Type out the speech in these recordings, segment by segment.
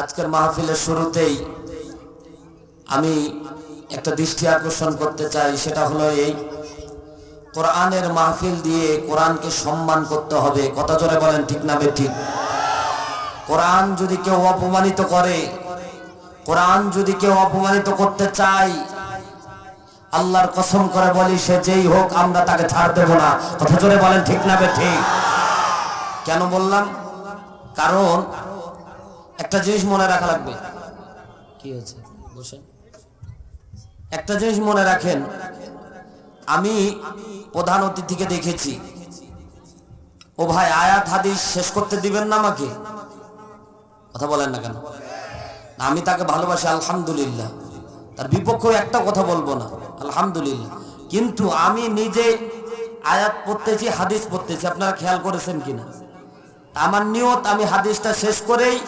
আজকের মাহফিলের শুরুতেই আমি একটা দৃষ্টি আকর্ষণ করতে চাই, সেটা হলো এই কোরআনের মাহফিল দিয়ে কোরআনকে সম্মান করতে হবে। কথা জোরে বলেন, ঠিক না ঠিক কোরআন যদি কেউ অপমানিত করে, কোরআন যদি কেউ অপমানিত করতে চায়, আল্লাহর কসম করে বলি, সে যেই হোক, আমরা তাকে ছাড় দেব না। কথা জোরে বলেন, ঠিক না ঠিক কেন বললাম? কারণ একটা জিনিস মনে রাখা লাগবে। কি হয়েছে? বসেন। একটা জিনিস মনে রাখেন, আমি প্রধান অতিথিকে দেখেছি। ও ভাই, আয়াত, হাদিস শেষ করতে দিবেন না আমাকে? কথা বলেন না কেন? আমি তাকে ভালোবাসি, আলহামদুলিল্লাহ। তার বিপক্ষেও একটা কথা বলব না, আলহামদুলিল্লাহ। কিন্তু আমি নিজে আয়াত পড়তেছি, হাদিস পড়তেছি, আপনারা খেয়াল করেছেন কিনা? আমার নিয়ত, আমি হাদিসটা শেষ করেই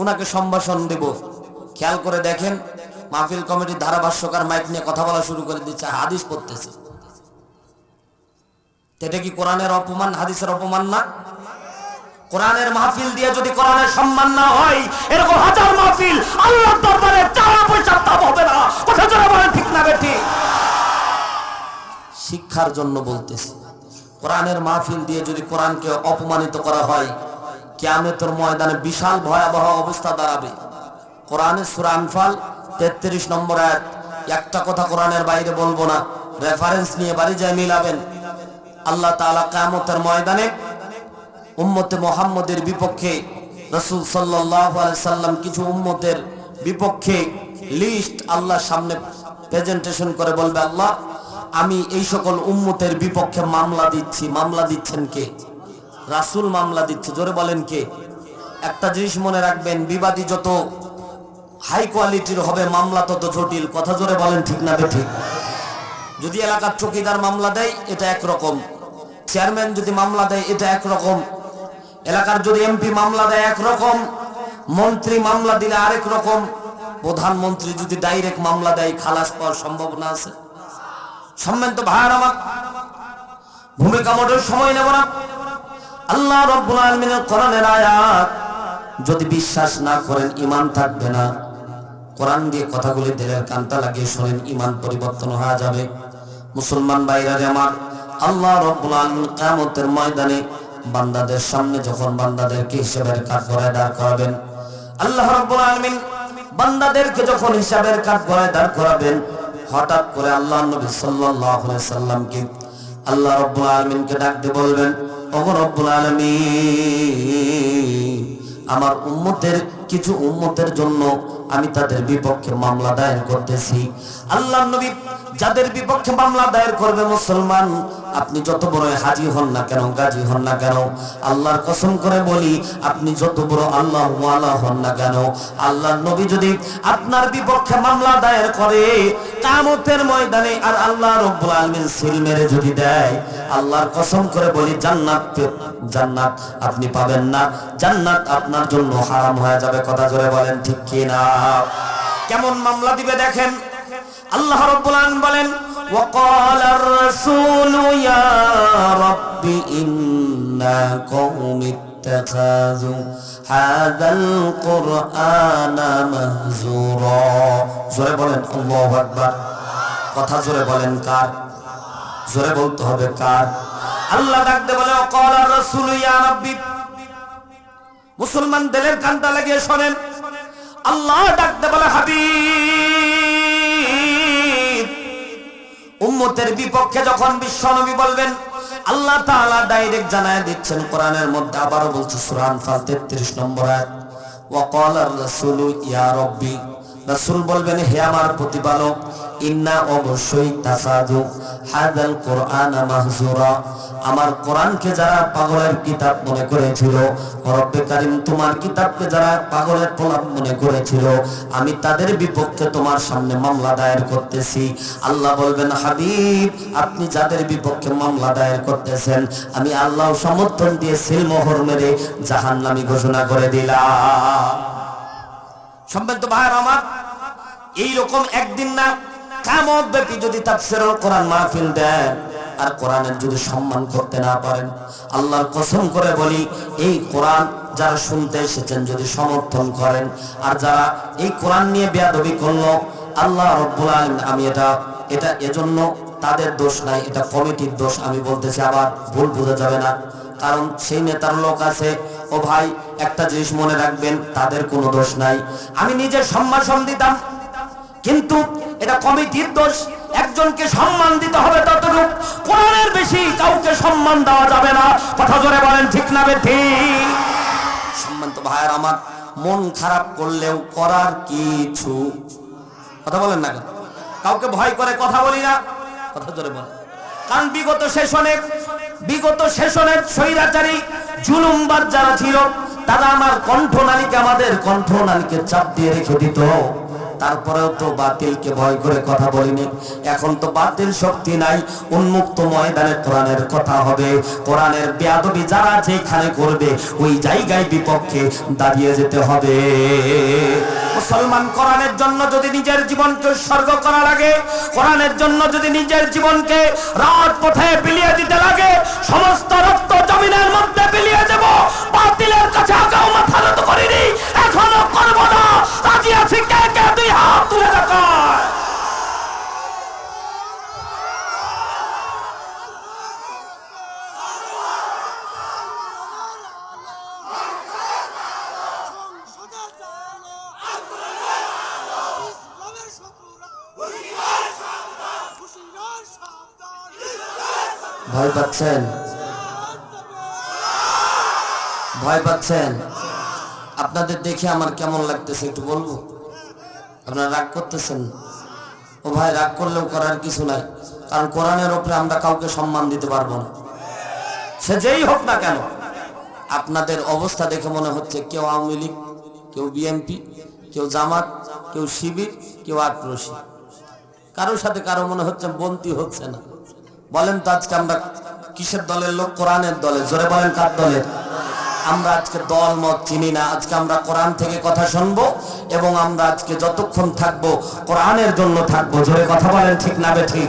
ওনাকে সম্ভাষণ দেব। খেয়াল করে দেখেন, মাহফিল কমিটির ধারাভাষ্যকার মাইক নিয়ে কথা বলা শুরু করে দিচ্ছে, হাদিস পড়তেছে। এটা কি কোরআনের অপমান, হাদিসের অপমান না? কোরআনের মাহফিল দিয়ে যদি কোরআনের সম্মান না হয়, এরকম হাজার মাহফিল আল্লাহর দরবারে চাওয়া পয়সা দাম হবে না। কথা জোরে বলেন, ঠিক না বেটি শিক্ষার জন্য বলতেছি, কোরআনের মাহফিল দিয়ে যদি কোরআনকে অপমানিত করা হয় কিয়ামতের ময়দানে বিশাল ভয়াবহ অবস্থা দাঁড়াবে। কোরআনের সূরা আনফাল 33 নম্বর আয়াত, একটা কথা কোরআনের বাইরে বলব না রেফারেন্স নিয়ে বাড়ি যায় মিলাবেন। আল্লাহ তাআলা কিয়ামতের ময়দানে উম্মতে মোহাম্মদের বিপক্ষে, রসুল সাল্লাম কিছু উম্মতের বিপক্ষে লিস্ট আল্লাহর সামনে প্রেজেন্টেশন করে বলবে, আল্লাহ, আমি এই সকল উম্মতের বিপক্ষে মামলা দিচ্ছি। মামলা দিচ্ছেন কে? রাসুল মামলা দিচ্ছে। জোরে বলেন কে? একটা জিনিস মনে রাখবেন, বিবাদী যত হাই কোয়ালিটির হবে, মামলা তত জটিল। কথা জোরে বলেন ঠিক না ঠিক যদি এলাকার চকিদার মামলা দেয়, এটা একরকম। চেয়ারম্যান যদি মামলা দেয়, এটা একরকম। এলাকার যদি এমপি মামলা দেয়, একরকম। মন্ত্রী মামলা দিলে আরেক রকম। প্রধানমন্ত্রী যদি ডাইরেক্ট মামলা দেয়, খালাস পাওয়ার সম্ভাবনা আছে। সম্মানিত ভাইয়ার আমার, ভূমিকা মোটের সময় নেব না। আল্লাহ রব্বুল আলামিনের কোরআনের আয়াত, যদি বিশ্বাস না করেন, ঈমান থাকবে না। কোরআন দিয়ে কথাগুলি দিলের কান্তা লাগিয়ে শোনেন, ঈমান পরিবর্তন হয়ে যাবে। মুসলমান ভাইরা আমার, আল্লাহ রব্বুল আলামিন কিয়ামতের ময়দানে বান্দাদের সামনে যখন বান্দাদেরকে হিসাবের কাজ করে দাঁড় করাবেন, আল্লাহ রব্বুল আলামিন বান্দাদেরকে যখন হিসাবের কাজ করে দাঁড় করাবেন, হঠাৎ করে আল্লাহ নবী আলাইহি সাল্লামকে আল্লাহ রব্বুল আলামিনকে ডাকতে বলবেন ওগো রব্বুল আলামিন, আমার উম্মতের কিছু উম্মতের জন্য আমি তাদের বিপক্ষে মামলা দায়ের করতেছি। আল্লাহ নবী যাদের বিপক্ষে মামলা দায়ের করবে মুসলমান আপনি যত বড় হাজি হন না কেন, গাজী হন না কেন, আল্লাহর কসম করে বলি, আপনি যত বড় আল্লাহ ওয়ালা হন না কেন আল্লাহ নবী যদি আপনার বিপক্ষে মামলা দায়ের করে কামতের ময়দানে আর আল্লাহ রব্বুল আলামিন সিল মেরে যদি দেয়, আল্লাহর কসম করে বলি, জান্নাত জান্নাত আপনি পাবেন না, জান্নাত আপনার জন্য হারাম হয়ে যাবে, কথা জোরে বলেন ঠিক কি না কেমন মামলা দিবে দেখেন? আল্লাহ রাব্বুল আলামিন বলেন وقال الرسول يا رب إن قوم اتخذوا هذا القرآن مهزورا জোরে বলেন আল্লাহু আকবার কথা জোরে বলেন কার জোরে বলতে হবে কার আল্লাহ ডাকতে বলে وقال الرسول يا رب মুসলমান দিলের কানটা লাগিয়ে শোনেন আল্লাহ ডাকতে বলে হাবিব উম্মতের বিপক্ষে যখন বিশ্বনবী বলবেন, আল্লাহ তাআলা ডাইরেক্ট জানায় দিচ্ছেন, কোরআনের মধ্যে আবারও বলছে সূরা আনফাল 33 নম্বর আয়াত। ওয়াকাল আর-রাসূলু ইয়া রাব্বি রাসূল বলবেন, হে আমার প্রতিপালক, ইন্না অবশ্যই তাসাদু হাদাল কোরআন মাহজুরা আমার কোরআনকে যারা পাগলের কিতাব মনে করেছিল, রব্বে কারিম তোমার কিতাবকে যারা পাগলের প্রলাপ মনে করেছিল, আমি তাদের বিপক্ষে তোমার সামনে মামলা দায়ের করতেছি। আল্লাহ বলবেন, হাবিব, আপনি যাদের বিপক্ষে মামলা দায়ের করতেছেন, আমি আল্লাহ সমর্থন দিয়ে সিলমোহর মেরে জাহান্নামী ঘোষণা করে দিলাম। সম্মানিত ভাইয়ের আমার, এইরকম একদিন না, কামত ব্যাপী যদি তার তাফসিরুল কোরআন মাহফিল দেন, আর কোরআনের যদি সম্মান করতে না পারেন, আল্লাহর কসম করে বলি, এই কোরআন যারা শুনতে এসেছেন যদি সমর্থন করেন, আর যারা এই কোরআন নিয়ে বেয়াদবি করল, আল্লাহ রব্বুল আলামিন, আমি এটা এটা এজন্য তাদের দোষ নাই, এটা কমিটির দোষ, আমি বলতেছি আবার ভুল বোঝা যাবে না। কারণ সেই নেতার লোক আছে, ও ভাই, একটা জিনিস মনে রাখবেন, তাদের কোনো দোষ নাই। আমি নিজের সম্ভাষণ দিতাম, কিন্তু এটা কমিটির দোষ, একজনকে সম্মান দিতে হবে ততটুকু, কোরআনের বেশি কাউকে সম্মান দেওয়া যাবে না। কথা জোরে বলেন, ঠিক না বে ঠিক? সম্মানিত ভাইয়ের আমার মন খারাপ করলেও করার কিছু কথা বলেন না কাউকে ভয় করে কথা বলি না। কথা জোরে বল। কারণ বিগত সেশনে, বিগত সেশনের স্বৈরাচারী জুলুমবাদ যারা ছিল, তারা আমার কণ্ঠনালীকে, আমাদের কণ্ঠনালীকে চাপ দিয়ে রেখে দিত। তারপরেও তো বাতিলকে ভয় করে কথা বলিনি। এখন তো বাতিল শক্তি নাই, উন্মুক্ত ময়দানে কোরআনের কথা হবে। কোরআনের বেয়াদবি যারা যেখানে করবে, ওই জায়গায় বিপক্ষে দাঁড়িয়ে যেতে হবে। মুসলমান কোরআনের জন্য যদি নিজের জীবনকে উৎসর্গ করা লাগে, কোরআনের জন্য যদি নিজের জীবনকে রাত পথে বিলিয়ে দিতে লাগে, সমস্ত রক্ত জমিনের মধ্যে বিলিয়ে দেব। বাতিলের কাছে আগেও মাথা নত করিনি, এখনও করব না। রাজি আছি কে কে দুই হাত তুলে ভয় পাচ্ছেন? ভয় পাচ্ছেন? আপনাদের দেখে আমার কেমন লাগতেছে একটু বলব? আপনারা রাগ করতেছেন? ও ভাই, রাগ করলেও করার কিছু নাই। কারণ কোরআনের উপরে আমরা কাউকে সম্মান দিতে পারব না। সে যেই হোক না কেন, আপনাদের অবস্থা দেখে মনে হচ্ছে কেউ আওয়ামী লীগ, কেউ বিএনপি, কেউ জামাত, কেউ শিবির, কেউ আক্রোশী। কারোর সাথে কারও মনে হচ্ছে বন্তি হচ্ছে না। বলেন তো আজকে আমরা কিসের দলের লোক? কোরআনের দলে জোরে বলেন কার দলের? আমরা আজকে দল, মত চিনি না। আজকে আমরা কোরআন থেকে কথা শুনব এবং আমরা আজকে যতক্ষণ থাকব কোরআনের জন্য থাকব। জোরে কথা বলেন ঠিক না ঠিক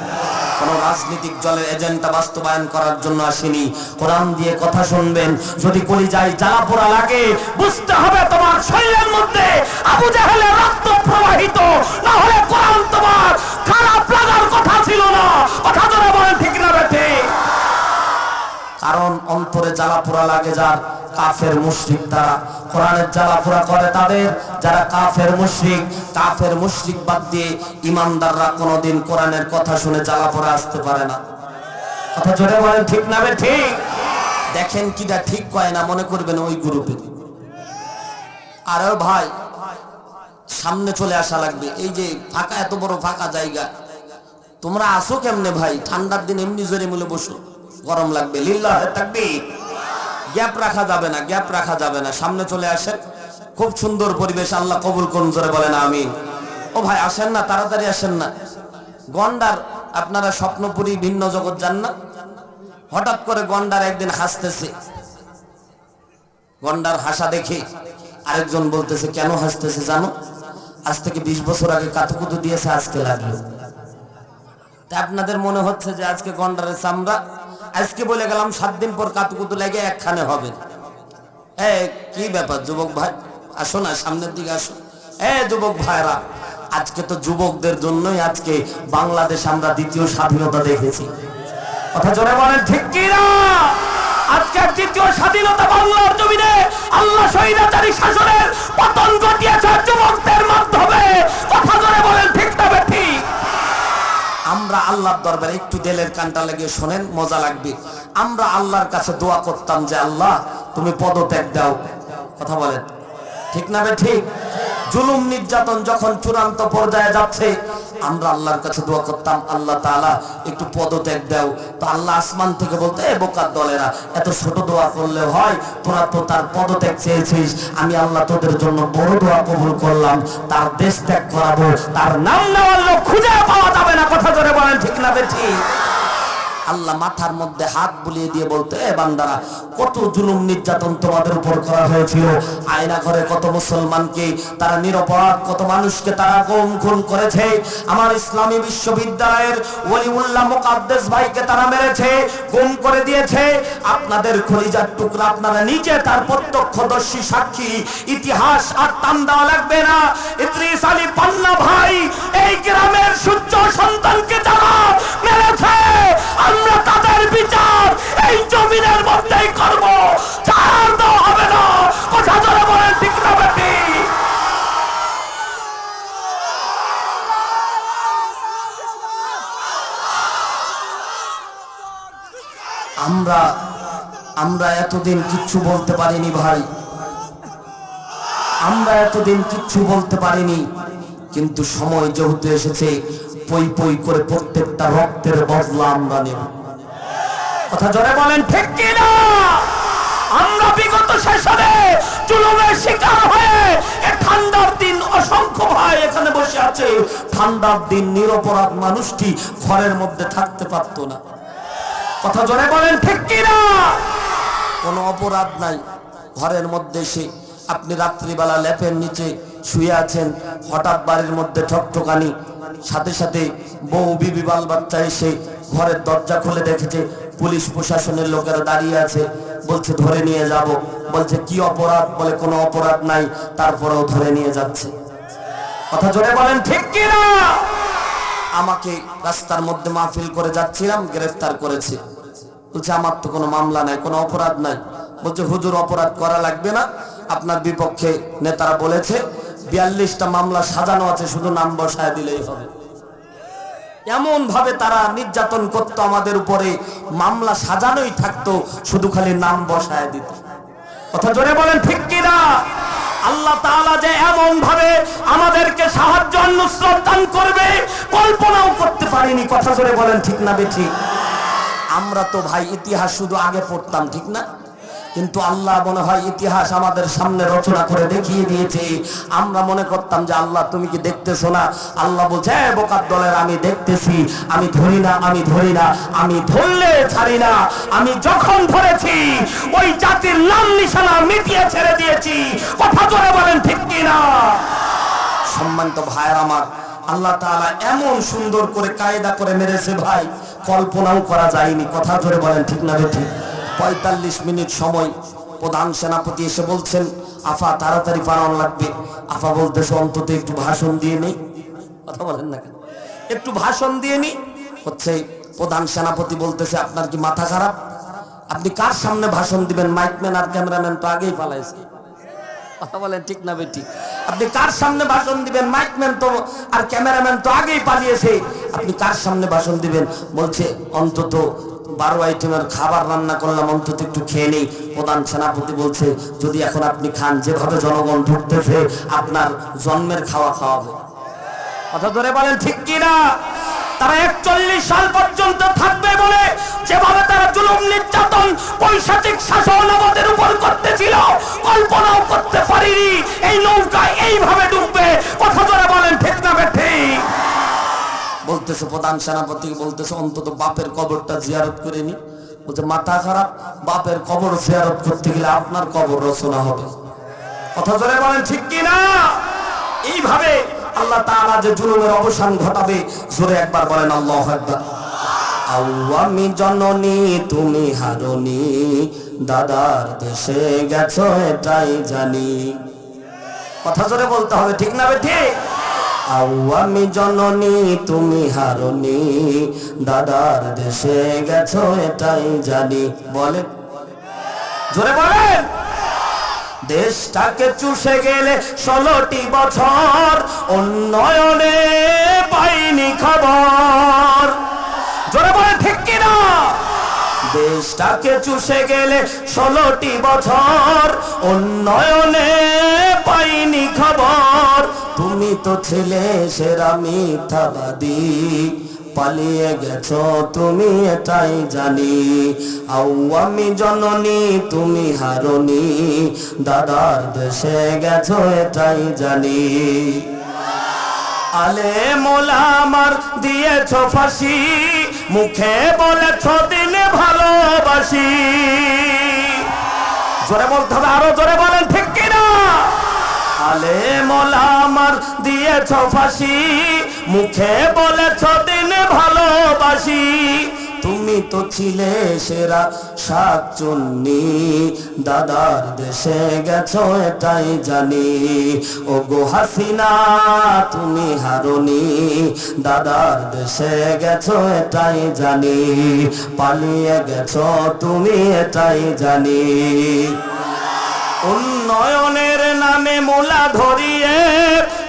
কোন রাজনৈতিক দলের এজেন্ডা বাস্তবায়ন করার জন্য আসেনি। কোরআন দিয়ে কথা শুনবেন। যদি কলি যাই জ্বালা পোড়া লাগে, বুঝতে হবে তোমার শরীরের মধ্যে আবু জাহেলের রক্ত প্রবাহিত। না হলে কোরআন তোমার খারাপ লাগার কথা ছিল না। কথা ধরে বলেন ঠিক না ঠিক কারণ অন্তরে জ্বালা পোড়া লাগে যার কাফের মুশরিক তারা। কোরআনের জ্বালা পোড়া করে তাদের, যারা কাফের মুশরিক কাফের মুশরিক বাদ দিয়ে ইমানদাররা কোনোদিন কোরআনের কথা শুনে জ্বালা পোড়া আসতে পারে না। কথা জোরে বলেন, ঠিক না বে ঠিক? দেখেন কিটা ঠিক কয় না, মনে করবেন ওই গ্রুপে। আরে ভাই, সামনে চলে আসা লাগবে। এই যে ফাঁকা, এত বড় ফাঁকা জায়গা। তোমরা আসো কেমনে ভাই? ঠান্ডার দিন এমনি জোরে মিলে বসো। গরম লাগবে লিল্লাহ থাকবি। গ্যাপ রাখা যাবে না, গ্যাপ রাখা যাবে না। সামনে চলে আসেন। খুব সুন্দর পরিবেশ, আল্লাহ কবুল করুন, জোরে বলেন আমি ও ভাই, আসেন না, তাড়াতাড়ি আসেন না। গন্ডার, আপনারা স্বপ্নপুরী ভিন্ন জগৎ যান না? হঠাৎ করে গন্ডার একদিন হাসতেছে। গন্ডার হাসা দেখে আরেকজন বলতেছে, কেন হাসতেছে জানো? আজ থেকে বিশ বছর আগে কাতুকুতু দিয়েছে, আজকে লাগল। তা আপনাদের মনে হচ্ছে যে আজকে গন্ডারের চামড়া আজকে বলে গেলাম, সাত দিন পর কাতুকুতু লেগে, একখানে হবে। এ, কি ব্যাপার যুবক ভাই? আসো না, সামনের দিকে আসো। এ, যুবক ভাইরা, আজকে তো যুবকদের জন্যই আজকে বাংলাদেশ আমরা দ্বিতীয় স্বাধীনতা দেখেছি। কথা জোরে বলেন, ঠিক কি না? আজকে দ্বিতীয় স্বাধীনতা বাংলার জমিনে আল্লাহ স্বৈরাচারী শাসনের পতন ঘটিয়েছে যুবকদের মাধ্যমে। কথা জোরে বলেন, ঠিক তবে ঠিক। আমরা আল্লাহর দরবারে একটু দেলের কানটা লাগিয়ে শোনেন, মজা লাগবে। আমরা আল্লাহর কাছে দোয়া করতাম যে, আল্লাহ, তুমি পদত্যাগ দাও। কথা বলেন। ঠিক না ঠিক? জুলুম নির্যাতন যখন চূড়ান্ত পর্যায়ে যাচ্ছে, আমরা আল্লাহর কাছে দোয়া করতাম, আল্লাহ তাআলা, একটু পদত্যাগ দাও। তো আল্লাহ আসমান থেকে বলতে, এ বোকার দলেরা, এত ছোট দোয়া করলে হয়, তোরা তো তার পদত্যাগ চেয়েছিস। আমি আল্লাহ তোদের জন্য বড় দোয়া কবুল করলাম। তার দেশ ত্যাগ করাবো, তার নাম নেওয়ার লোক খুঁজে পাওয়া যাবে না। কথা ধরে বলেন, ঠিক না বে ঠিক আল্লাহ মাথার মধ্যে হাত বুলিয়ে দিয়ে বলতে, এ বান্দারা, কত জুলুম নির্যাতন তোমাদের উপর করা হয়েছিল? আয়না ঘরে কত মুসলমানকে তারা নিরপরাধ, কত মানুষকে তারা গুম খুন করেছে? আমার ইসলামী বিশ্ববিদ্যালয়ের ওলিউল্লাহ মুকাদ্দেস ভাইকে তারা মেরেছে, গুম করে দিয়েছে। আপনাদের খলিজার টুকরা আপনারা নিজে তার প্রত্যক্ষদর্শী সাক্ষী, ইতিহাস আর টান দেওয়া লাগবে না। ইদ্রিস আলী পান্না ভাই, এই গ্রামের সূর্য সন্তানকে যারা মেরেছে আমরা তাদের বিচার এই জমিনের মধ্যেই করব। ছাড় হবে না। কথা ধরে বলেন আমরা আমরা এতদিন কিচ্ছু বলতে পারিনি ভাই। আমরা এতদিন কিচ্ছু বলতে পারিনি, কিন্তু সময় যেহেতু এসেছে পই পই করে প্রত্যেকটা রক্তের বদলা আমরা নেব। কথা জোরে বলেন, ঠিক কিনা? আমরা বিগত সেশনে জুলুমের শিকার হয়ে এ ঠান্ডার দিন অসংখ্য ভাই এখানে বসে আছে। ঠান্ডার দিন নিরপরাধ মানুষটি ঘরের মধ্যে থাকতে পারতো না। কথা জোরে বলেন, ঠিক কিনা? কোনো অপরাধ নাই। ঘরের মধ্যে এসে আপনি রাত্রিবেলা ল্যাপের নিচে শুয়ে আছেন, হঠাৎ বাড়ির মধ্যে ঠকঠকানি সাথে সাথে বউ, বিবি, বাল বাচ্চা এসে ঘরের দরজা খুলে দেখেছে, পুলিশ প্রশাসনের লোকেরা দাঁড়িয়ে আছে। বলছে, ধরে নিয়ে যাব। বলছে, কি অপরাধ? বলে, কোনো অপরাধ নাই। তারপরেও ধরে নিয়ে যাচ্ছে। কথা জোরে বলেন, ঠিক কিনা? আমাকে রাস্তার মধ্যে মাহফিল করে যাচ্ছিলাম, গ্রেফতার করেছে। বলছে, আমার তো কোনো মামলা নাই, কোনো অপরাধ নাই। বলছে, হুজুর, অপরাধ করা লাগবে না। আপনার বিপক্ষে নেতারা বলেছে বিয়াল্লিশটা মামলা সাজানো আছে, শুধু নাম বসায় দিলেই হবে। এমন ভাবে তারা নির্যাতন করতো আমাদের উপরে, মামলা সাজানোই থাকতো, শুধু খালি নাম বসায় দিত। কথা জোরে বলেন, ঠিক কিনা আল্লাহ তাআলা যে এমন ভাবে আমাদেরকে সাহায্য নুসরত দান করবে, কল্পনাও করতে পারিনি। কথা জোরে বলেন, ঠিক না বেঠিক আমরা তো ভাই ইতিহাস শুধু আগে পড়তাম, ঠিক না? কিন্তু আল্লাহ মনে হয় ইতিহাস আমাদের সামনে রচনা করে দেখিয়ে দিয়েছে। আমরা মনে করতাম যে আল্লাহ তুমি কি দেখতেছো না? আল্লাহ বলছে "হ্যাঁ, বোকার দলের আমি দেখতেছি। আমি ধরি না আমি ধরি না। আমি ধরলে ছাড়ি না। আমি যখন ধরেছি ওই জাতির নাম নিশানা মিটিয়ে ছেড়ে দিয়েছি। কথা জোরে বলেন ঠিক কিনা সম্মানিত ভাইয়ের আমার আল্লাহ তাআলা এমন সুন্দর করে কায়দা করে মেরেছে ভাই। কল্পনাও করা যায়নি। কথা ধরে বলেন ঠিক না ঠিক? পঁয়তাল্লিশ মিনিট সময় প্রধান সেনাপতি এসে বলছেন, আফা, তাড়াতাড়ি পালন লাগবে। আফা বলতেছে, অন্তত একটু ভাষণ দিয়ে নেই। কথা বলেন না কেন? একটু ভাষণ দিয়ে নি। হচ্ছে প্রধান সেনাপতি বলতেছে, আপনার কি মাথা খারাপ? আপনি কার সামনে ভাষণ দিবেন? মাইকম্যান আর ক্যামেরাম্যান তো আগেই পালাইছে কথা বলেন ঠিক না বেটি? আপনি কার সামনে ভাষণ দিবেন? মাইকম্যান তো আর ক্যামেরাম্যান তো আগেই পালিয়েছে। আপনি কার সামনে ভাষণ দিবেন? বলছে, অন্তত বারো আইটেমের খাবার রান্না করলাম, অন্তত একটু খেয়ে নেই। প্রধান সেনাপতি বলছে, যদি এখন আপনি খান, যেভাবে জনগণ ঢুকতেছে আপনার জন্মের খাওয়া খাওয়াবে। কথা ধরে বলেন, ঠিক কিনা? তারা একচল্লিশ সাল পর্যন্ত থাকবে বলে যেভাবে তারা জুলুম, নির্যাতন, পৈশাচিক শাসন আমাদের উপর করতেছিল, কল্পনাও করতে পারিনি। এই নৌকা এইভাবে ডুববে। কথা ধরে বলেন, ঠিক না বেঠে? বলতেছে প্রধান সেনাপতি বলতেছে, অন্তত বাপের কবরটা জিয়ারত করে নি। বলছে, মাথা খারাপ, বাপের কবর জিয়ারত করতে গেলে আপনার কবর রচনা হবে। কথা ধরে বলেন, ঠিক কিনা? এইভাবে আল্লাহ তাআলা যে জুলুমের অবসান ঘটাবে, জোরে একবার বলেন, আল্লাহু আকবার। আউ আমি জননী, তুমি হারনি, দাদার দেশে গেছো এটাই জানি। কথা জোরে বলতে হবে, ঠিক না বেঠি আউ আমি জননী, তুমি হারনি দাদার দেশে গেছো, এটাই জানি। বলে জোরে বলেন। দেশটাকে চুষে গেলে ষোলোটি বছর উন্নয়নে পাইনি খবর। জোরে বলে ঠিক কিনা? দেশটাকে চুষে গেলে ষোলোটি বছর। উন্নয়নে পাইনি খবর। তুমি তো ছিলে সেরা মিথ্যাবাদী। পালিয়ে গেছো, তুমি এটাই জানি। আমি জননী, তুমি হারনি। দাদার দেশে গেছো, এটাই জানি। আলে মোলা আমার দিয়েছ ফাঁসি। মুখে বলেছ দিনে ভালোবাসি জোরে বলতে হবে আরও জোরে বলেন, ঠিক কিনা? আলে মোলা আমার দিয়েছ ফাঁসি, মুখে বলেছ দিন ভালোবাসি। তুমি তো ছিলে সেরা সাত চুন্নি দাদার দেশে গেছো, এটাই জানি। ও গো হাসিনা, তুমি হারনি। দাদার দেশে গেছো, এটাই জানি। পালিয়ে গেছো, তুমি এটাই জানি। উন্নয়নের নামে মোলা ধরিয়ে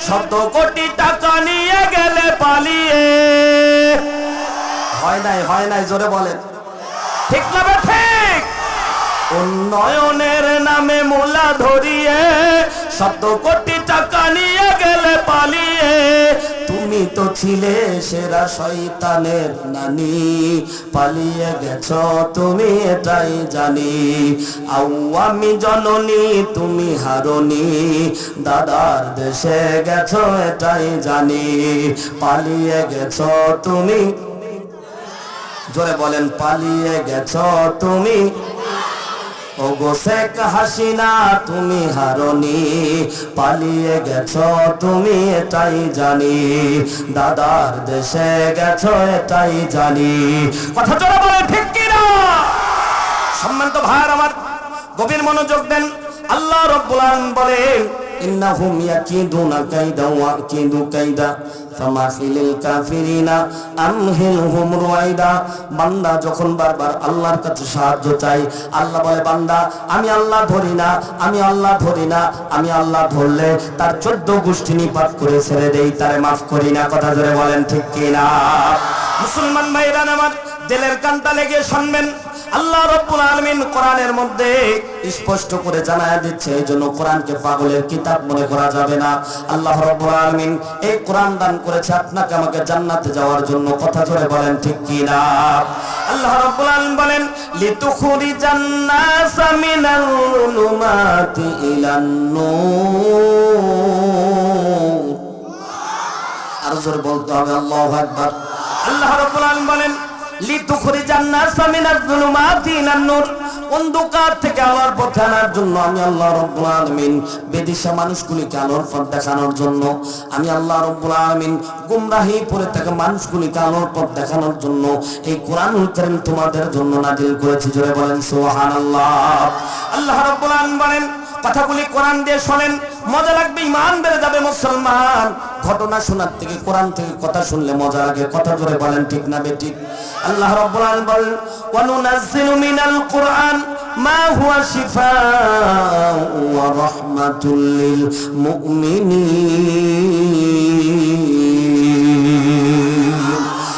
শত কোটি টাকা নিয়ে গেলে পালিয়ে। হয় নাই হয় নাই, জোরে বলেন। ঠিক না ঠিক? উন্নয়নের নামে মোলা ধরিয়ে, শত কোটি টাকা নিয়ে গেলে পালিয়ে। তুমি তো ছিলে সেরা শয়তানের নানি, পালিয়ে গেছ, তুমি এটাই জানি। আমি জননী, তুমি হারনি, দাদার দেশে গেছ, এটাই জানি। পালিয়ে গেছ, তুমি জোরে বলেন, পালিয়ে গেছ তুমি? ও গো শেখ হাসিনা, তুমি হারনি। পালিয়ে গেছ তুমি, এটাই জানি। দাদার দেশে গেছো, এটাই জানি। কথা জোরে বলে ঠিক কিনা সম্মানিত ভাইয়ার আমার গভীর মনোযোগ দেন। আল্লাহ রব্বুল আলামিন বলেন, ইন্নাহুম ইয়াকিদুনা কাইদা ওয়া কাইদা। বান্দা যখন বারবার আল্লাহর কাছে সাহায্য চাই আল্লাহ বলে, বান্দা, আমি আল্লাহ ধরি না, আমি আল্লাহ ধরি না, আমি আল্লাহ ধরলে তার চোদ্দ গোষ্ঠী নিপাত করে ছেড়ে দেই, তারে মাফ করি না। কথা ধরে বলেন, ঠিক কিনা? মুসলমান ভাইরা আমার দিলের কান্তা লেগে শুনবেন আল্লাহ রব্বুল আলামিন কোরআনের মধ্যে স্পষ্ট করে জানায় দিচ্ছে এই জন্য কোরআনকে পাগলের কিতাব মনে করা যাবে না। আল্লাহ রব্বুল আলামিন এই কোরআন দান করেছে, আপনাকে আমাকে জান্নাতে যাওয়ার জন্য কথা ধরে বলেন, ঠিক কি না? আল্লাহ রব্বুল আলামিন বলেন লিতুখরিজান নাসা মিনাল যুলুমাতি ইলান নূর। আরও জোরে বলতে হবে, আল্লাহু আকবার। আল্লাহ রাব্বুল আলামিন বলেন মিনাজ যুলুমাতি ইলান নূর। অন্ধকার থেকে আলোর পথে আনার জন্য আমি আল্লাহ রাব্বুল আলামিন বেদিশা মানুষগুলিকে আলোর পথ দেখানোর জন্য, আমি আল্লাহ রাব্বুল আলামিন গুমরাহি পড়ে মানুষগুলিকে আলোর পথ দেখানোর জন্য এই তোমাদের জন্য নাজিল করেছি। জোরে বলেন, সুবহানাল্লাহ। আল্লাহ রাব্বুল আলামিন বলেন, কথাগুলি কোরআন দিয়ে শোনেন, মজা লাগবে ইমান বেড়ে যাবে মুসলমান। ঘটনা শোনার থেকে, কোরআন থেকে কথা শুনলে মজা লাগে। কথা ধরে বলেন, ঠিক না বেঠিক আল্লাহ রাব্বুল আলামিন বলেন ওয়া নুনাজ্জিলু মিনাল কুরআন, মা হুয়া শিফাউ ওয়া রাহমাতুল লিল মুমিনিন।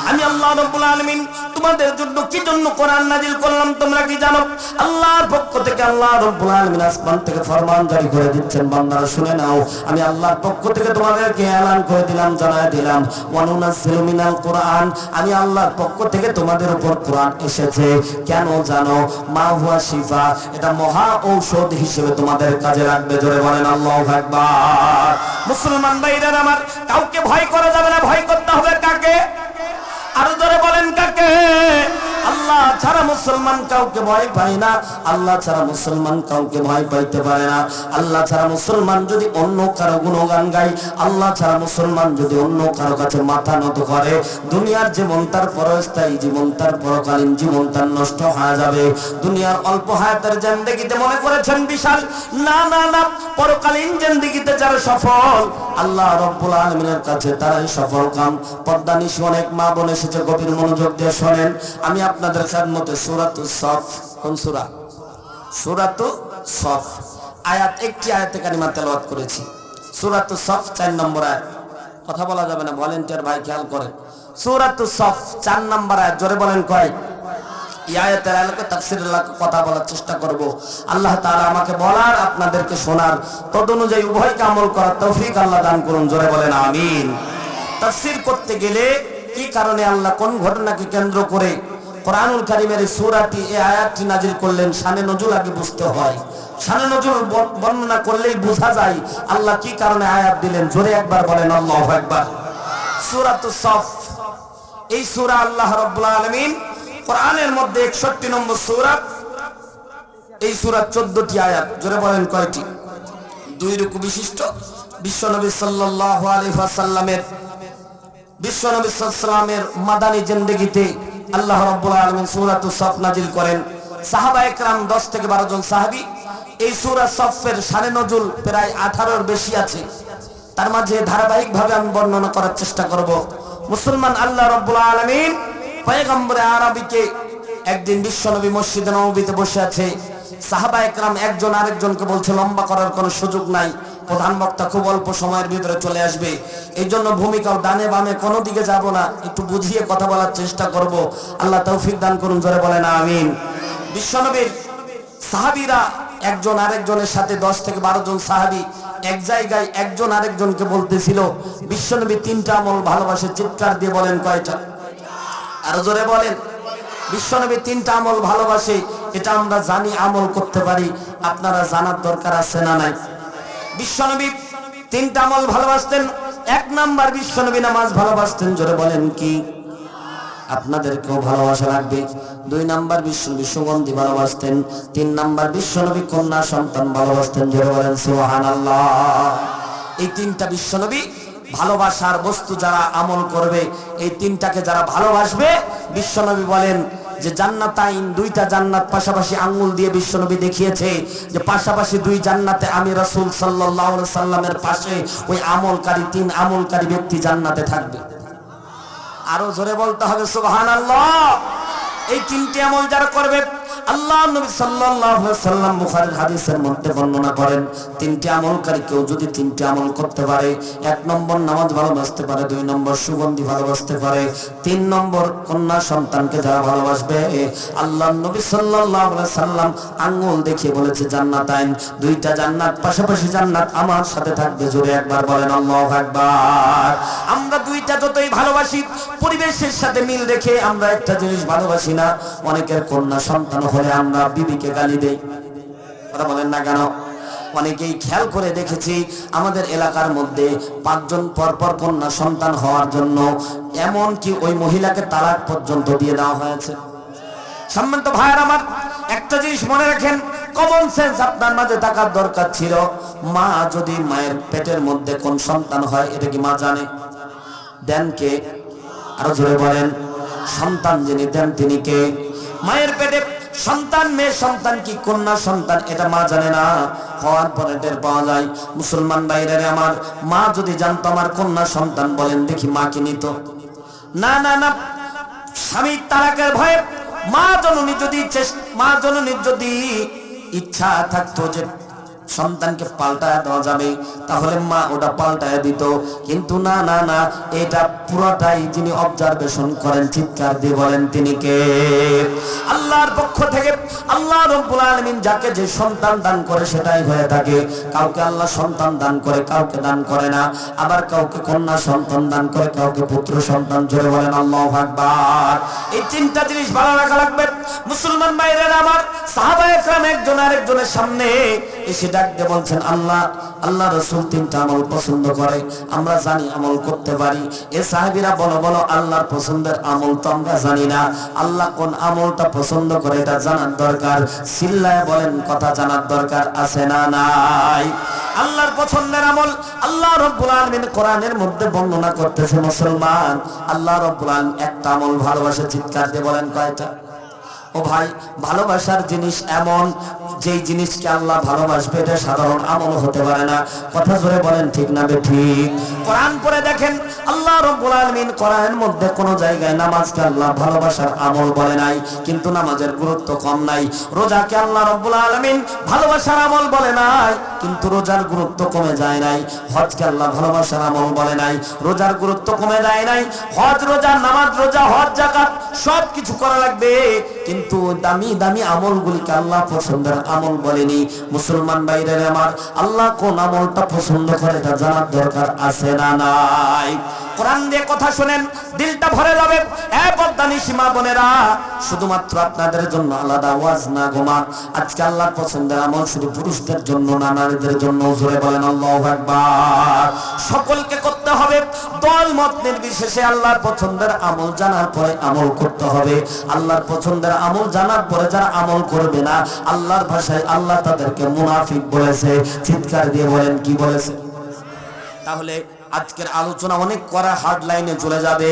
আমি আল্লাহ রাব্বুল আলামিন তোমাদের জন্য কি জন্য কোরআন নাজিল করলাম তোমরা কি জানো? আল্লাহর পক্ষ থেকে আল্লাহ রাব্বুল আলামিন আসমান থেকে ফরমান জারি করে দিচ্ছেন, বান্দারা শুনে নাও। আমি আল্লাহর পক্ষ থেকে তোমাদেরকে এলান করে দিলাম জানায় দিলাম। ওয়ানুনাজ্জিলু মিনাল কোরআন। আমি আল্লাহর পক্ষ থেকে তোমাদের উপর কোরআন এসেছে। কেন জানো? মা হুয়া শিফা। এটা মহা ঔষধ হিসেবে তোমাদের কাজে লাগবে, জোরে বলেন আল্লাহু আকবার। মুসলমান ভাইরা আমার, কাউকে ভয় করা যাবে না, ভয় করতে হবে কাকে? আরও ধরে বলেন কাকে? আল্লাহ ছাড়া মুসলমান কাউকে ভয় পায় না, আল্লাহ ছাড়া মুসলমান কাউকে ভয় পাইতে পারে না। আল্লাহ ছাড়া মুসলমান যদি অন্য কারও গুণগান গায়, আল্লাহ ছাড়া মুসলমান যদি অন্য কারও কাছে মাথা নত করে, দুনিয়ার জীবন তার পরস্থায়ী জীবন, তার পরকালীন জীবন তার নষ্ট হয়ে যাবে। দুনিয়ার অল্প হায়াতের জিন্দেগিতে মনে করেছেন বিশাল, না না না, পরকালীন জিন্দেগিতে যারা সফল, আল্লাহ রব্বুল আলমিনের কাছে তারাই সফল কাম। পদ্মা নিশি অনেক মা বোন এসেছে, গভীর মনোযোগ দিয়ে শোনেন। আমি আপনাদের খেদমতে সুরাতু সফ। কোন সুরা? সুরাতু সফ। আয়াত, একটি আয়াতে কারিমা তেলাওয়াত করেছি। সুরাতু সফ চার নম্বর আয়াত। কথা বলা যাবে না, ভলেন্টিয়ার ভাই খেয়াল করেন। সুরাতু সফ চার নম্বর আয়াত, জোরে বলেন কয়? এই আয়াতের আলোকে, তাফসীরের কথা বলার চেষ্টা করব। আল্লাহ তাআলা আমাকে বলার, আপনাদেরকে শোনার। তদ অনুযায়ী উভয়কে আমল করার তৌফিক আল্লাহ দান করুন, জোরে বলেন আমিন। তাফসীর করতে গেলে কি কারণে আল্লাহ কোন ঘটনাকে কেন্দ্র করে কোরআনুল কারীমের সূরাটি, এই আয়াতটি নাজিল করলেন, শানে নজুল আগে বুঝতে হয়। শানে নজুল বর্ণনা করলেই বোঝা যায় আল্লাহ কি কারণে আয়াত দিলেন। জোরে একবার বলেন, আল্লাহু আকবার। সূরাতুস সফ। এই সূরা আল্লাহ রাব্বুল আলামিন কোরআনের মধ্যে 61 নম্বর সূরা, এই সূরা 14টি আয়াত, জোরে বলেন কয়টি? দুই রুকু বিশিষ্ট, বিশ্বনবী সাল্লাল্লাহু আলাইহি ওয়াসাল্লামের, বিশ্বনবী সাল্লামের মাদানী জিন্দেগিতে আল্লাহ রাব্বুল আলামিন সূরাতুস সাফ নাজিল করেন। সাহাবা একরাম 10 থেকে 12 জন সাহাবী, এই সূরা সাফের শানে নজুল প্রায় 18 এর বেশি আছে। তার মাঝে ধারাবাহিকভাবে আমি বর্ণনা করার চেষ্টা করব। মুসলমান আল্লাহ রাব্বুল আলামিন পয়গম্বরে আরবিকে একদিন বিশ্বনবী মসজিদে নববীতে বসে আছে। সাহাবা একরাম একজন আরেকজনকে বলছে, লম্বা করার কোনো সুযোগ নাই। প্রধান বক্তা খুব অল্প সময়ের ভিতরে চলে আসবে। এই জন্য ভূমিকাও ডানে বামে কোনো দিকে যাব না, একটু বুঝিয়ে কথা বলার চেষ্টা করব। আল্লাহ তৌফিক দান করুন, জোরে বলেন, আমিন। বিশ্বনবীর সাহাবীরা একজন আরেকজনের সাথে দশ থেকে বারো জন সাহাবী এক জায়গায় একজন আরেকজনকে বলতেছিল, বিশ্বনবী তিনটা আমল ভালোবাসে, চিৎকার দিয়ে বলেন কয়টা? আরও জোরে বলেন। বিশ্বনবী তিনটা আমল ভালোবাসে, এটা আমরা জানি আমল করতে পারি। আপনারা জানার দরকার আছে না নাই? বিশ্বনবী তিনটা আমল ভালোবাসতেন, এক নাম্বার বিশ্বনবী নামাজ ভালোবাসতেন, জোরে বলেন কি? আপনাদেরকেও ভালোবাসা লাগবে। দুই নাম্বার বিশ্বনবী সুগন্ধি ভালোবাসতেন, তিন নাম্বার বিশ্বনবী কন্যা সন্তান ভালোবাসতেন, জোরে বলেন সুবহানাল্লাহ। এই তিনটা বিশ্বনবী ভালোবাসার বস্তু যারা আমল করবে, এই তিনটাকে যারা ভালোবাসবে, বিশ্বনবী বলেন যে জান্নাতাইন দুইটা জান্নাত পাশাপাশি আঙ্গুল দিয়ে বিশ্বনবী দেখিয়েছে যে পাশাপাশি দুই জান্নাতে আমি রাসূল আলাইহি সাল্লামের পাশে ওই আমলকারী তিন আমলকারী ব্যক্তি জান্নাতে থাকবে। আরও জোরে বলতে হবে, সুবহানাল্লাহ। এই তিনটি আমল যারা করবে আল্লাহ নবী সাল্লাল্লাহু আলাইহি সাল্লাম বুখারীর হাদিসের মধ্যে বর্ণনা করেন, তিনটি আমলকারী কেউ যদি তিনটি আমল করতে পারে, এক নম্বর নামাজ ভালোবাসতে পারে, দুই নম্বর সুগন্ধি ভালোবাসতে পারে, তিন নম্বর কন্যা সন্তানকে যারা ভালোবাসবে, আল্লাহ নবী সাল্লাল্লাহু আলাইহি সাল্লাম আঙ্গুল দেখিয়ে বলেছে, জান্নাত আইন, দুইটা জান্নাত, পাশাপাশি জান্নাত আমার সাথে থাকবে। জোরে একবার বলেন, আল্লাহু আকবার। আমরা দুইটা যতই ভালোবাসি, পরিবেশের সাথে মিল রেখে আমরা একটা জিনিস ভালোবাসি না, অনেকের কন্যা সন্তান হলে আমরা বিবিকে গালি দেই। কথা বলেন না কেন? অনেকেই খেয়াল করে দেখেছি আমাদের এলাকার মধ্যে পাঁচজন পরপর কন্যা সন্তান হওয়ার জন্য এমন কি ওই মহিলাকে তালাক পর্যন্ত দিয়ে দেওয়া হয়েছে। সম্মানিত ভাইয়ের আমার একটা জিনিস মনে রাখেন কমন সেন্স আপনার মাঝে থাকার দরকার ছিল। মা যদি মায়ের পেটের মধ্যে কোন সন্তান হয়, এটা কি মা জানে? দেন কে? আরও জোরে বলেন। সন্তান যিনি, দেন তিনি কে? মায়ের পেটে সন্তান মেয়ে সন্তান কি কন্যা সন্তান, এটা মা জানে না। হওয়ার পরে টের পাওয়া যায়, মুসলমান বাইরের আমার মা যদি জানতো আমার কন্যা সন্তান, বলেন দেখি মা কি নিত? না না না, স্বামী তারাকের ভয়ে মা জননী যদি মা জননীর যদি ইচ্ছা থাকতো যে সন্তানকে পাল্টায় দেওয়া যাবে, তাহলে মা ওটা পাল্টায় দিত। কিন্তু না না না, এটা পুরোটাই যিনি অবজারভেশন করেন, চিৎকার দিয়ে বলেন, তিনি কে? আল্লাহর পক্ষ থেকে আল্লাহ রব্বুল আলামিন যাকে যে সন্তান দান করে সেটাই হয়ে থাকে। কাউকে আল্লাহ সন্তান দান করে, কাউকে দান করে না। আবার কাউকে কন্যা সন্তান দান করে, কাউকে পুত্র সন্তান, জোরে বলেন, আল্লাহু আকবার। এই তিনটা জিনিস ভালো রাখা লাগবে। মুসলমান ভাইরা আমার সাহাবা একরাম একজন আরেকজনের সামনে এসে ডাক দিয়ে বলছেন আল্লাহ আল্লাহ রসুল তিনটা আমল পছন্দ করে, আমরা জানি আমল করতে পারি। এ সাহাবীরা বলো বলো, আল্লাহর পছন্দের আমল তো আমরা জানি না। আল্লাহ কোন আমলটা পছন্দ করে এটা জানার দরকার? সিল্লায় বলেন, কথা জানার দরকার আছে না নাই? আল্লাহর পছন্দের আমল আল্লাহ রব্বুল আলামিন কোরআনের মধ্যে বর্ণনা করতেছে মুসলমান। আল্লাহ রব্বুল আলামিন একটা আমল ভালোবাসে, চিৎকার দিয়ে বলেন কয়টা? ও ভাই, ভালোবাসার জিনিস এমন, যেই জিনিসকে আল্লাহ ভালোবাসবে, এটা সাধারণ আমল হতে পারে না। কথা জোরে বলেন, ঠিক না ঠিক? কোরআন পড়ে দেখেন, আল্লাহ রব্বুল আলামিন কোরআনের মধ্যে কোনো জায়গায় নামাজকে আল্লাহ ভালোবাসার আমল বলে নাই, কিন্তু নামাজের গুরুত্ব কম নাই। রোজাকে আল্লাহ রব্বুল আলামিন ভালোবাসার আমল বলে নাই, কিন্তু রোজার গুরুত্ব কমে যায় নাই। হজকে আল্লাহ ভালোবাসার আমল বলে নাই, রোজার গুরুত্ব কমে যায় নাই। হজ রোজা, নামাজ রোজা, হজ, জাকাত সব কিছু করা লাগবে, কিন্তু দামি দামি আমলগুলিকে আল্লাহ পছন্দের আমল বলেনি। মুসলমান বাইরে আমার, আল্লাহ কোন আমলটা পছন্দ করে এটা জানার দরকার আছে না নাই? সকলকে করতে হবে, দল মত নির্বিশেষে আল্লাহর পছন্দের আমল জানার পরে আমল করতে হবে। আল্লাহর পছন্দের আমল জানার পরে যারা আমল করবে না, আল্লাহর ভাষায় আল্লাহ তাদেরকে মুনাফিক বলেছে। চিৎকার দিয়ে বলেন, কি বলেছে? তাহলে আজকের আলোচনা অনেক করা হার্ড লাইনে চলে যাবে।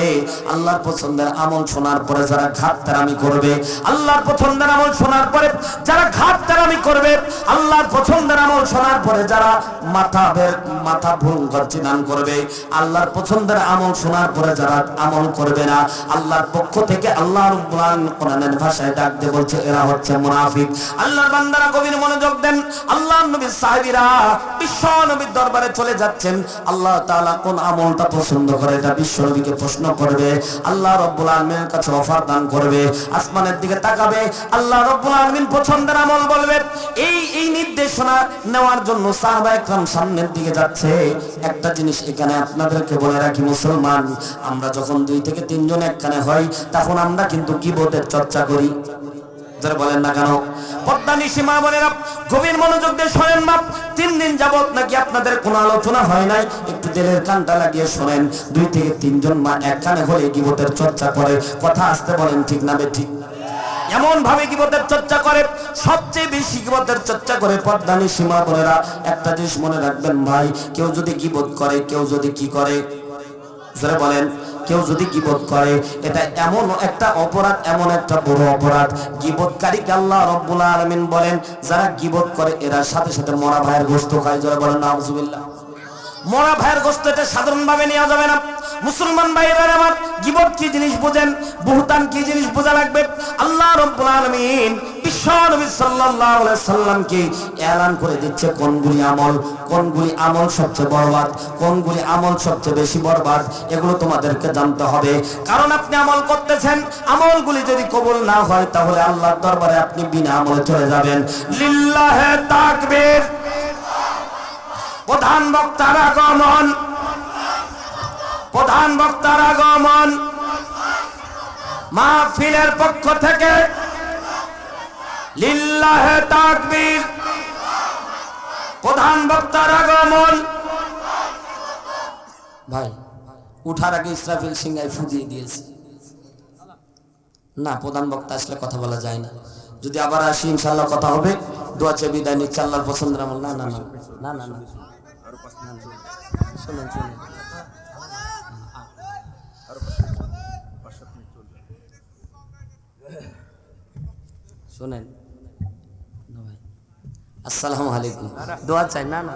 আল্লাহর পছন্দের আমল শোনার পরে যারা ঘাট তারামি করবে, আল্লাহর পছন্দের আমল শোনার পরে যারা ঘাট তারামি করবে, আল্লাহর পছন্দের আমল শোনার পরে যারা মাথা মাথা ভুল গর্জিদান করবে, আল্লাহর পছন্দের আমল শোনার পরে যারা আমল করবে না, আল্লাহর পক্ষ থেকে আল্লাহ কোরআনের ভাষায় ডাক দিয়ে বলছে, এরা হচ্ছে মুনাফিক। আল্লাহর বান্দারা গভীর মনোযোগ দেন। আল্লাহর নবীর সাহাবীরা বিশ্ব নবীর দরবারে চলে যাচ্ছেন। আল্লাহ তাআলা কোন আমলটা পছন্দ করে এটা বিশ্ব নবীকে প্রশ্ন করবে, আল্লাহ রব্বুল আলামিনের কাছে অফার দান করবে, আসমানের দিকে তাকাবে, আল্লাহ রব্বুল আলামিন পছন্দের আমল বলবে। এই এই নির্দেশনা নেওয়ার জন্য সাহাবা একরাম সামনের দিকে যাচ্ছে। একটা জিনিস এখানে আপনাদেরকে বলে রাখি, মুসলমান, আমরা যখন দুই থেকে তিনজন একখানে হই, তখন আমরা কিন্তু কিবোর্ডের চর্চা করি। যারা বলেন না কেন? পদ্মা নিশিমা বোনেরা, গভীর মনোযোগ দিয়ে শোনেন বাপ, তিন দিন যাবত নাকি আপনাদের কোনো আলোচনা হয় নাই? একটু দিলের কানটা লাগিয়ে শোনেন, দুই থেকে তিনজন মা এক কানে গিবতের চর্চা করে, কথা আসতে বলেন ঠিক না বে ঠিক এমন ভাবে গিবতের চর্চা করে, সবচেয়ে বেশি গিবতের চর্চা করে পদ্মানি সীমা বোনেরা। একটা জিনিস মনে রাখবেন ভাই, কেউ যদি গিবত করে, কেউ যদি কি করে? বলেন কেউ যদি গিবত করে, এটা এমন একটা অপরাধ, এমন একটা বড় অপরাধ। গিবতকারীকে আল্লাহ রব্বুল আলমিন বলেন, যারা গিবত করে, এরা সাথে সাথে মরা ভাইয়ের গোস্ত খায়। যারা বলেন, নাউজুবিল্লাহ। মরা ভাইয়ের গোস্ত এটা সাধারণভাবে নেওয়া যাবে না। মুসলমান ভাইয়েরা আমার গিবত কি জিনিস বোঝেন? বহুতান কি জিনিস বোঝা লাগবে? আল্লাহ রব্বুল আলামিন সাল্লাল্লাহু আলাইহি সাল্লামকে এলান করে দিচ্ছে আমল? আমল সবচেয়ে বরবাদ? কোনগুলি আমল সবচেয়ে বেশি বরবাদ? এগুলো তোমাদেরকে জানতে হবে। কারণ আপনি আমল করতেছেন, আমলগুলি যদি কবুল না হয় তাহলে আল্লাহর দরবারে আপনি বিনা আমলে চলে যাবেন। লিল্লাহে তাকবীর। প্রধান বক্তার আগমন। প্রধান বক্তার আগমন। মাহফিলের পক্ষ থেকে লিল্লাহে তাকবীর। প্রধান বক্তার আগমন। ভাই, উঠার আগে ইসরাফিল সিংহাই ফুদিয়ে দিয়েছে। না, প্রধান বক্তা আসলে কথা বলা যায় না। যদি আবার আসি ইনশাল্লাহ কথা হবে। দোয়া চেয়ে বিদায় নিচ্ছে, আল্লাহর পছন্দের আমল। না না না না না না। শুনুন শুনুন শোনেন। আসসালামু আলাইকুম দোয়া চাই না না।